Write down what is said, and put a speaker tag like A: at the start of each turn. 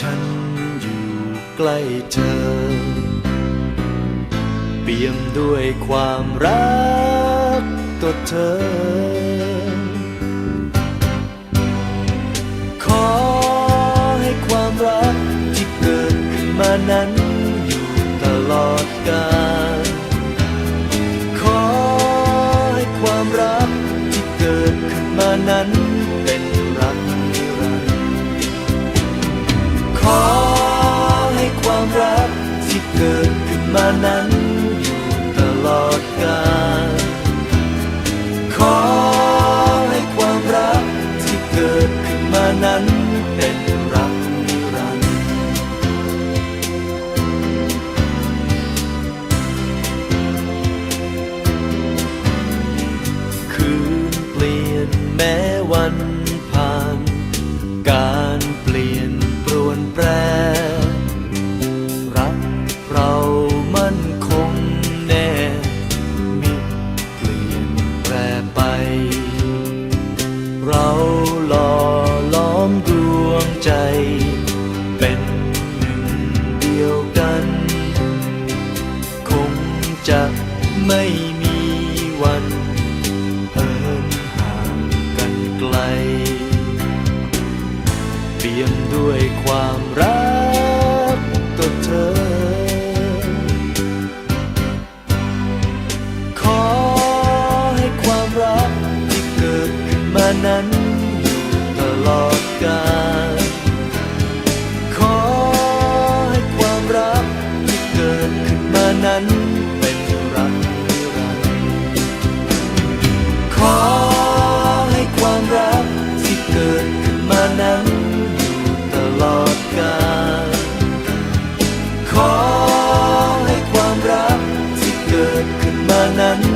A: ฉันอยู่ใกล้เธอ เปี่ยมด้วยความรักต่อเธอ ขอให้ความรักที่เกิดขึ้นมานั้นอยู่ตลอดกาลขอให้ความรักที่เกิดขึ้นมานั้น มานั้นอยู่ตลอดกาลขอ จะไม่มีวันเหินห่างกันไกล เปี่ยมด้วยความรักต่อเธอ ขอให้ความรักที่เกิดขึ้นมานั้นอยู่ตลอด นั้น